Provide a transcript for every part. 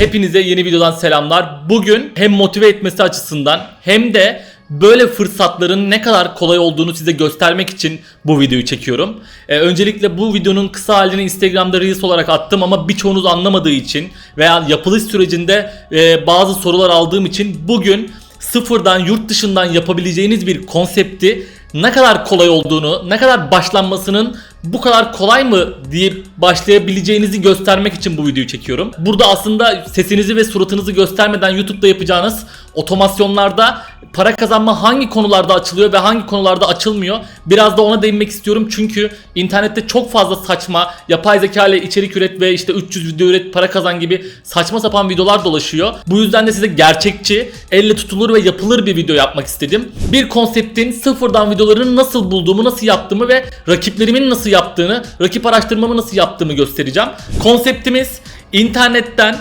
Hepinize yeni videodan selamlar. Bugün hem motive etmesi açısından hem de böyle fırsatların ne kadar kolay olduğunu size göstermek için bu videoyu çekiyorum. Ee, öncelikle bu videonun kısa halini Instagram'da Reels olarak attım ama birçoğunuz anlamadığı için veya yapılış sürecinde e, bazı sorular aldığım için bugün sıfırdan yurt dışından yapabileceğiniz bir konsepti ne kadar kolay olduğunu, ne kadar başlanmasının bu kadar kolay mı diye başlayabileceğinizi göstermek için bu videoyu çekiyorum. Burada aslında sesinizi ve suratınızı göstermeden YouTube'da yapacağınız otomasyonlarda para kazanma hangi konularda açılıyor ve hangi konularda açılmıyor. Biraz da ona değinmek istiyorum çünkü internette çok fazla saçma yapay zeka ile içerik üret ve işte 300 video üret para kazan gibi saçma sapan videolar dolaşıyor. Bu yüzden de size gerçekçi, elle tutulur ve yapılır bir video yapmak istedim. Bir konseptin sıfırdan videolarını nasıl bulduğumu, nasıl yaptığımı ve rakiplerimin nasıl yaptığını, rakip araştırmamı nasıl yaptığımı göstereceğim. Konseptimiz internetten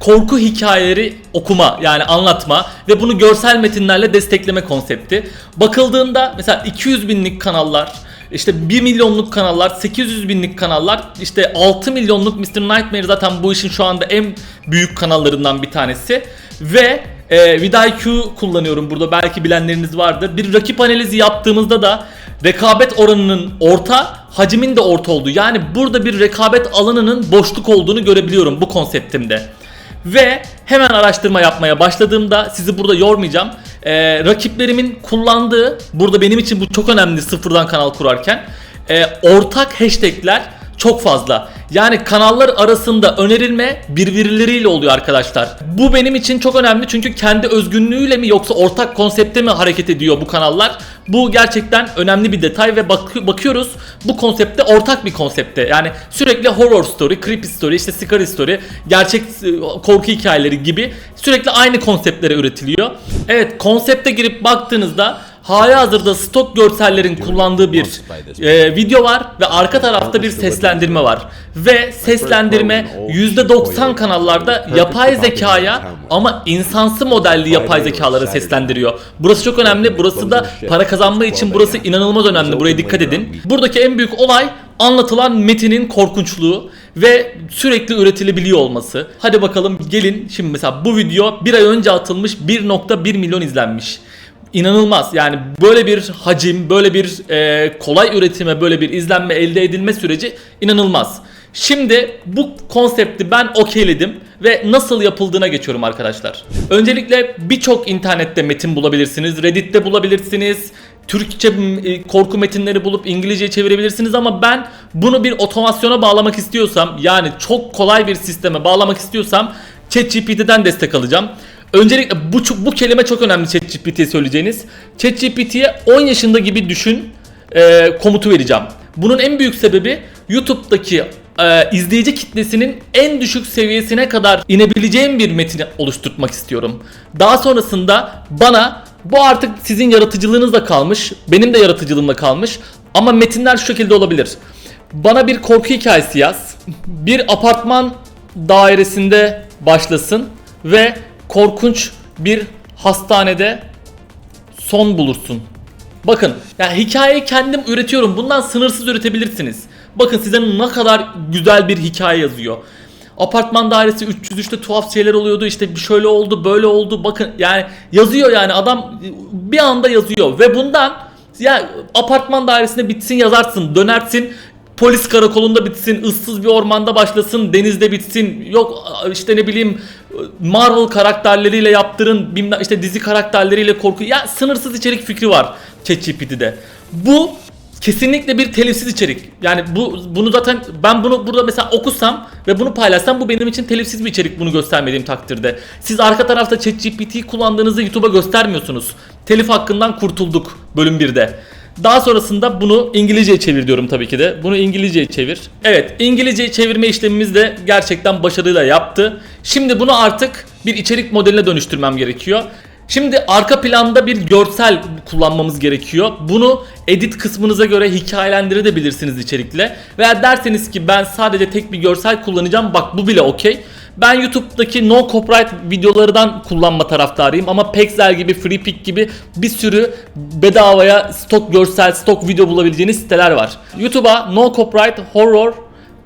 korku hikayeleri okuma yani anlatma ve bunu görsel metinlerle destekleme konsepti. Bakıldığında mesela 200 binlik kanallar işte 1 milyonluk kanallar, 800 binlik kanallar, işte 6 milyonluk Mr. Nightmare zaten bu işin şu anda en büyük kanallarından bir tanesi. Ve e, vidIQ kullanıyorum burada belki bilenleriniz vardır. Bir rakip analizi yaptığımızda da rekabet oranının orta, hacmin de orta olduğu. Yani burada bir rekabet alanının boşluk olduğunu görebiliyorum bu konseptimde. Ve hemen araştırma yapmaya başladığımda sizi burada yormayacağım. Ee, rakiplerimin kullandığı, burada benim için bu çok önemli sıfırdan kanal kurarken. e, ortak hashtagler çok fazla. Yani kanallar arasında önerilme birbirleriyle oluyor arkadaşlar. Bu benim için çok önemli çünkü kendi özgünlüğüyle mi yoksa ortak konsepte mi hareket ediyor bu kanallar? Bu gerçekten önemli bir detay ve bak- bakıyoruz bu konsepte ortak bir konsepte. Yani sürekli horror story, creepy story, işte scary story, gerçek e, korku hikayeleri gibi sürekli aynı konseptlere üretiliyor. Evet konsepte girip baktığınızda hali hazırda stok görsellerin kullandığı bir e, video var ve arka tarafta bir seslendirme var. Ve seslendirme %90 kanallarda yapay zekaya ama insansı modelli yapay zekaları seslendiriyor. Burası çok önemli. Burası da para kazanma için burası inanılmaz önemli. Buraya dikkat edin. Buradaki en büyük olay anlatılan metinin korkunçluğu ve sürekli üretilebiliyor olması. Hadi bakalım gelin şimdi mesela bu video bir ay önce atılmış 1.1 milyon izlenmiş. İnanılmaz yani böyle bir hacim, böyle bir e, kolay üretime, böyle bir izlenme elde edilme süreci inanılmaz. Şimdi bu konsepti ben okeyledim ve nasıl yapıldığına geçiyorum arkadaşlar. Öncelikle birçok internette metin bulabilirsiniz, Reddit'te bulabilirsiniz, Türkçe e, korku metinleri bulup İngilizceye çevirebilirsiniz ama ben bunu bir otomasyona bağlamak istiyorsam yani çok kolay bir sisteme bağlamak istiyorsam ChatGPT'den destek alacağım. Öncelikle bu bu kelime çok önemli ChatGPT'ye söyleyeceğiniz. ChatGPT'ye 10 yaşında gibi düşün e, komutu vereceğim. Bunun en büyük sebebi YouTube'daki e, izleyici kitlesinin en düşük seviyesine kadar inebileceğim bir metin oluşturmak istiyorum. Daha sonrasında bana bu artık sizin yaratıcılığınızla kalmış, benim de yaratıcılığımla kalmış ama metinler şu şekilde olabilir. Bana bir korku hikayesi yaz. Bir apartman dairesinde başlasın ve korkunç bir hastanede son bulursun. Bakın yani hikayeyi kendim üretiyorum. Bundan sınırsız üretebilirsiniz. Bakın size ne kadar güzel bir hikaye yazıyor. Apartman dairesi 303'te tuhaf şeyler oluyordu işte şöyle oldu böyle oldu bakın yani yazıyor yani adam bir anda yazıyor ve bundan ya apartman dairesinde bitsin yazarsın dönersin polis karakolunda bitsin ıssız bir ormanda başlasın denizde bitsin yok işte ne bileyim Marvel karakterleriyle yaptırın bilmem işte dizi karakterleriyle korku ya sınırsız içerik fikri var ChatGPT'de bu kesinlikle bir telifsiz içerik. Yani bu bunu zaten ben bunu burada mesela okusam ve bunu paylaşsam bu benim için telifsiz bir içerik bunu göstermediğim takdirde. Siz arka tarafta ChatGPT'yi kullandığınızı YouTube'a göstermiyorsunuz. Telif hakkından kurtulduk bölüm 1'de. Daha sonrasında bunu İngilizceye çevir diyorum tabii ki de. Bunu İngilizceye çevir. Evet İngilizceye çevirme işlemimiz de gerçekten başarıyla yaptı. Şimdi bunu artık bir içerik modeline dönüştürmem gerekiyor. Şimdi arka planda bir görsel kullanmamız gerekiyor. Bunu edit kısmınıza göre hikayelendirebilirsiniz içerikle. Veya derseniz ki ben sadece tek bir görsel kullanacağım. Bak bu bile okey. Ben YouTube'daki no copyright videolardan kullanma taraftarıyım ama Pexel gibi, FreePic gibi bir sürü bedavaya stok görsel, stok video bulabileceğiniz siteler var. YouTube'a no copyright horror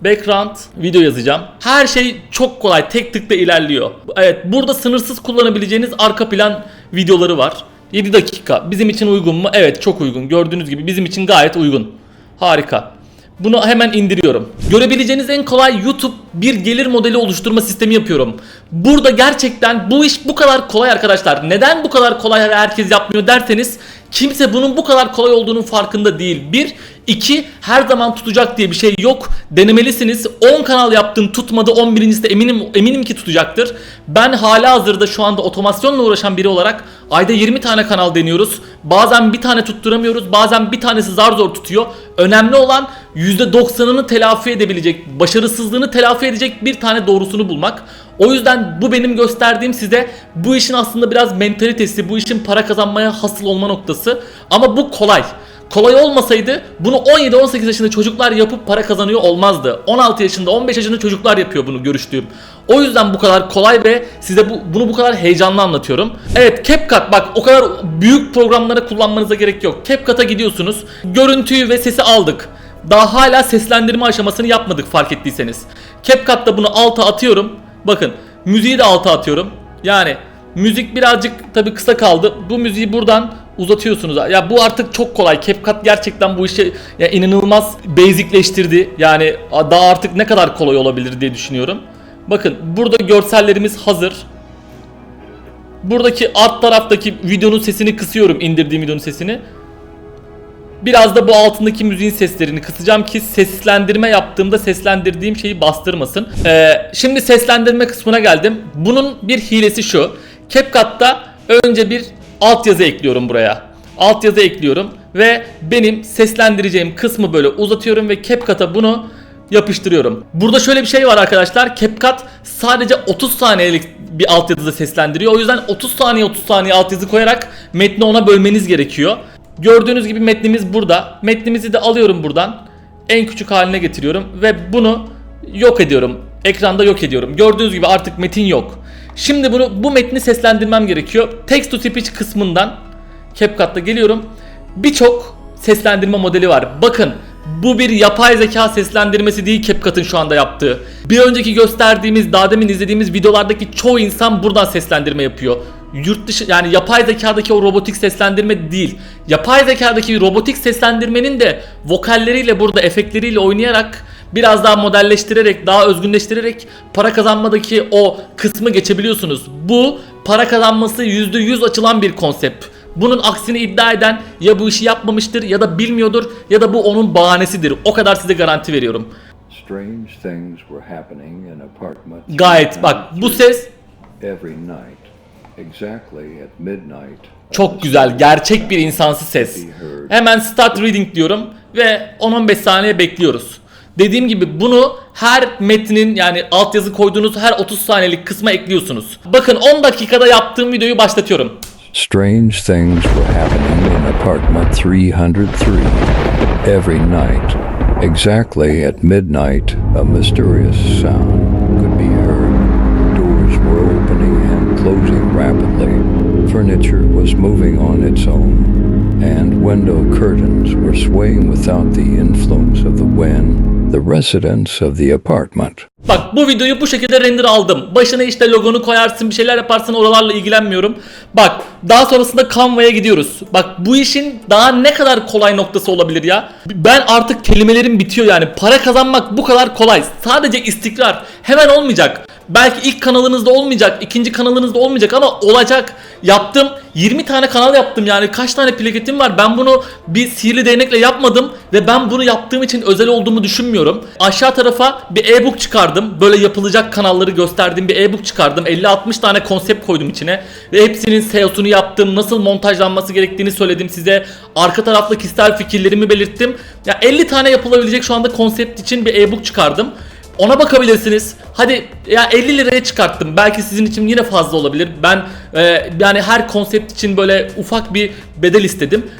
Background video yazacağım. Her şey çok kolay. Tek tıkla ilerliyor. Evet burada sınırsız kullanabileceğiniz arka plan videoları var. 7 dakika. Bizim için uygun mu? Evet çok uygun. Gördüğünüz gibi bizim için gayet uygun. Harika. Bunu hemen indiriyorum. Görebileceğiniz en kolay YouTube bir gelir modeli oluşturma sistemi yapıyorum. Burada gerçekten bu iş bu kadar kolay arkadaşlar. Neden bu kadar kolay herkes yapmıyor derseniz kimse bunun bu kadar kolay olduğunun farkında değil. Bir, iki her zaman tutacak diye bir şey yok. Denemelisiniz. 10 kanal yaptım tutmadı 11.si de eminim eminim ki tutacaktır. Ben hala hazırda şu anda otomasyonla uğraşan biri olarak ayda 20 tane kanal deniyoruz. Bazen bir tane tutturamıyoruz. Bazen bir tanesi zar zor tutuyor. Önemli olan %90'ını telafi edebilecek, başarısızlığını telafi edecek bir tane doğrusunu bulmak. O yüzden bu benim gösterdiğim size bu işin aslında biraz mentalitesi, bu işin para kazanmaya hasıl olma noktası. Ama bu kolay. Kolay olmasaydı bunu 17-18 yaşında çocuklar yapıp para kazanıyor olmazdı. 16 yaşında 15 yaşında çocuklar yapıyor bunu görüştüğüm. O yüzden bu kadar kolay ve size bu, bunu bu kadar heyecanlı anlatıyorum. Evet CapCut bak o kadar büyük programlara kullanmanıza gerek yok. CapCut'a gidiyorsunuz. Görüntüyü ve sesi aldık. Daha hala seslendirme aşamasını yapmadık fark ettiyseniz. CapCut'ta bunu alta atıyorum. Bakın müziği de alta atıyorum. Yani müzik birazcık tabi kısa kaldı. Bu müziği buradan uzatıyorsunuz. Ya bu artık çok kolay. CapCut gerçekten bu işi ya inanılmaz basicleştirdi. Yani daha artık ne kadar kolay olabilir diye düşünüyorum. Bakın burada görsellerimiz hazır. Buradaki alt taraftaki videonun sesini kısıyorum indirdiğim videonun sesini. Biraz da bu altındaki müziğin seslerini kısacağım ki seslendirme yaptığımda seslendirdiğim şeyi bastırmasın. Ee, şimdi seslendirme kısmına geldim. Bunun bir hilesi şu. CapCut'ta önce bir altyazı ekliyorum buraya. Altyazı ekliyorum ve benim seslendireceğim kısmı böyle uzatıyorum ve CapCut'a bunu yapıştırıyorum. Burada şöyle bir şey var arkadaşlar. CapCut sadece 30 saniyelik bir altyazıda seslendiriyor. O yüzden 30 saniye 30 saniye altyazı koyarak metni ona bölmeniz gerekiyor. Gördüğünüz gibi metnimiz burada. Metnimizi de alıyorum buradan. En küçük haline getiriyorum ve bunu yok ediyorum. Ekranda yok ediyorum. Gördüğünüz gibi artık metin yok. Şimdi bunu bu metni seslendirmem gerekiyor. Text to speech kısmından CapCut'ta geliyorum. Birçok seslendirme modeli var. Bakın bu bir yapay zeka seslendirmesi değil CapCut'ın şu anda yaptığı. Bir önceki gösterdiğimiz, daha demin izlediğimiz videolardaki çoğu insan buradan seslendirme yapıyor. Yurt dışı yani yapay zekadaki o robotik seslendirme değil. Yapay zekadaki robotik seslendirmenin de vokalleriyle burada efektleriyle oynayarak biraz daha modelleştirerek, daha özgünleştirerek para kazanmadaki o kısmı geçebiliyorsunuz. Bu para kazanması %100 açılan bir konsept. Bunun aksini iddia eden ya bu işi yapmamıştır ya da bilmiyordur ya da bu onun bahanesidir. O kadar size garanti veriyorum. Gayet bak bu ses every night. Çok güzel. Gerçek bir insansı ses. Hemen start reading diyorum ve 10-15 saniye bekliyoruz. Dediğim gibi bunu her metnin yani altyazı koyduğunuz her 30 saniyelik kısma ekliyorsunuz. Bakın 10 dakikada yaptığım videoyu başlatıyorum. Strange things were happening in apartment 303 every night. Exactly at midnight, a mysterious sound closing rapidly. Furniture was moving on its own, and window curtains were swaying without the influence of the wind. The residents of the apartment Bak bu videoyu bu şekilde render aldım. Başına işte logonu koyarsın bir şeyler yaparsın oralarla ilgilenmiyorum. Bak daha sonrasında Canva'ya gidiyoruz. Bak bu işin daha ne kadar kolay noktası olabilir ya. Ben artık kelimelerim bitiyor yani. Para kazanmak bu kadar kolay. Sadece istikrar. Hemen olmayacak. Belki ilk kanalınızda olmayacak, ikinci kanalınızda olmayacak ama olacak. Yaptım. 20 tane kanal yaptım yani kaç tane plaketim var. Ben bunu bir sihirli değnekle yapmadım ve ben bunu yaptığım için özel olduğumu düşünmüyorum. Aşağı tarafa bir e-book çıkardım. Böyle yapılacak kanalları gösterdiğim bir e-book çıkardım. 50-60 tane konsept koydum içine ve hepsinin SEO'sunu yaptım. Nasıl montajlanması gerektiğini söyledim size. Arka tarafta kişisel fikirlerimi belirttim. Ya 50 tane yapılabilecek şu anda konsept için bir e-book çıkardım. Ona bakabilirsiniz. Hadi ya 50 liraya çıkarttım. Belki sizin için yine fazla olabilir. Ben e, yani her konsept için böyle ufak bir bedel istedim.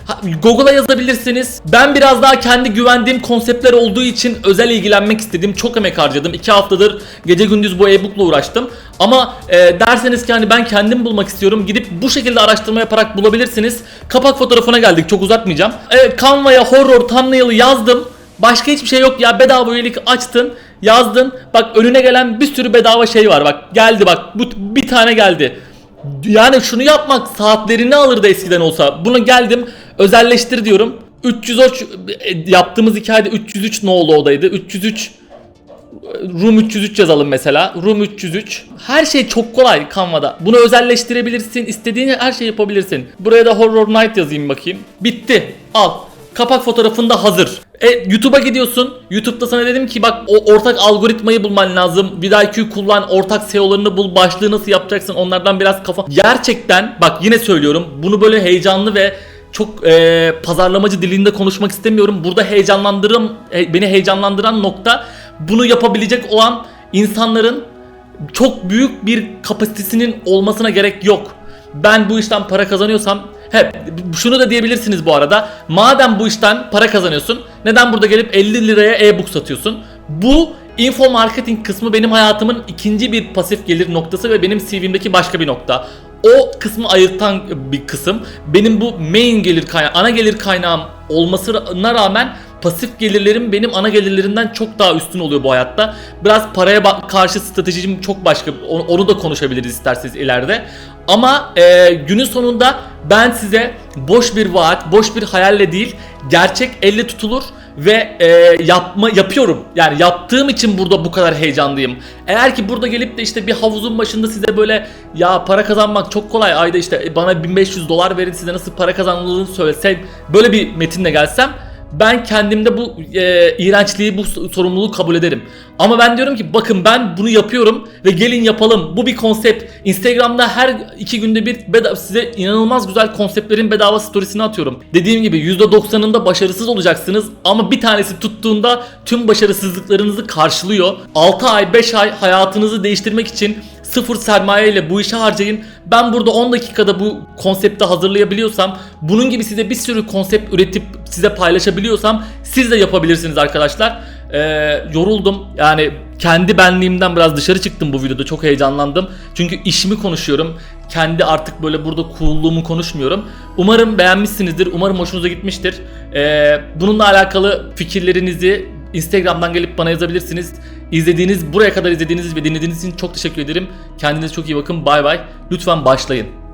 Google'a yazabilirsiniz. Ben biraz daha kendi güvendiğim konseptler olduğu için özel ilgilenmek istedim. Çok emek harcadım. 2 haftadır gece gündüz bu e-book'la uğraştım. Ama e, derseniz ki hani ben kendim bulmak istiyorum. Gidip bu şekilde araştırma yaparak bulabilirsiniz. Kapak fotoğrafına geldik. Çok uzatmayacağım. Evet Canva'ya horror thumbnail'ı yazdım. Başka hiçbir şey yok ya bedava üyelik açtın yazdın bak önüne gelen bir sürü bedava şey var bak geldi bak bu bir tane geldi. Yani şunu yapmak saatlerini alırdı eskiden olsa. Bunu geldim özelleştir diyorum. 303 e, yaptığımız hikayede 303 ne oldu odaydı? 303 Room 303 yazalım mesela. Room 303. Her şey çok kolay Canva'da. Bunu özelleştirebilirsin. istediğin her şeyi yapabilirsin. Buraya da Horror Night yazayım bakayım. Bitti. Al. Kapak fotoğrafın da hazır. E, YouTube'a gidiyorsun. YouTube'da sana dedim ki bak o ortak algoritmayı bulman lazım. VidIQ kullan, ortak SEO'larını bul, başlığı nasıl yapacaksın onlardan biraz kafa... Gerçekten bak yine söylüyorum bunu böyle heyecanlı ve çok e, pazarlamacı dilinde konuşmak istemiyorum. Burada heyecanlandırım e, beni heyecanlandıran nokta bunu yapabilecek olan insanların çok büyük bir kapasitesinin olmasına gerek yok. Ben bu işten para kazanıyorsam hep şunu da diyebilirsiniz bu arada. Madem bu işten para kazanıyorsun, neden burada gelip 50 liraya e-book satıyorsun? Bu info marketing kısmı benim hayatımın ikinci bir pasif gelir noktası ve benim CV'mdeki başka bir nokta. O kısmı ayırtan bir kısım. Benim bu main gelir kaynağı, ana gelir kaynağım olmasına rağmen pasif gelirlerim benim ana gelirlerimden çok daha üstün oluyor bu hayatta. Biraz paraya karşı stratejim çok başka. Onu, onu da konuşabiliriz isterseniz ileride. Ama e, günün sonunda ben size boş bir vaat, boş bir hayalle değil, gerçek elle tutulur ve e, yapma yapıyorum. Yani yaptığım için burada bu kadar heyecanlıyım. Eğer ki burada gelip de işte bir havuzun başında size böyle ya para kazanmak çok kolay ayda işte bana 1500 dolar verin size nasıl para kazanıldığını söylesem böyle bir metinle gelsem ben kendimde bu e, iğrençliği, bu sorumluluğu kabul ederim. Ama ben diyorum ki bakın ben bunu yapıyorum ve gelin yapalım. Bu bir konsept. Instagram'da her iki günde bir beda- size inanılmaz güzel konseptlerin bedava storiesini atıyorum. Dediğim gibi %90'ında başarısız olacaksınız ama bir tanesi tuttuğunda tüm başarısızlıklarınızı karşılıyor. 6 ay 5 ay hayatınızı değiştirmek için sıfır sermaye ile bu işe harcayın. Ben burada 10 dakikada bu konsepti hazırlayabiliyorsam, bunun gibi size bir sürü konsept üretip size paylaşabiliyorsam siz de yapabilirsiniz arkadaşlar. Ee, yoruldum. Yani kendi benliğimden biraz dışarı çıktım bu videoda. Çok heyecanlandım. Çünkü işimi konuşuyorum. Kendi artık böyle burada coolluğumu konuşmuyorum. Umarım beğenmişsinizdir. Umarım hoşunuza gitmiştir. Ee, bununla alakalı fikirlerinizi Instagram'dan gelip bana yazabilirsiniz. İzlediğiniz, buraya kadar izlediğiniz ve dinlediğiniz için çok teşekkür ederim. Kendinize çok iyi bakın. Bay bay. Lütfen başlayın.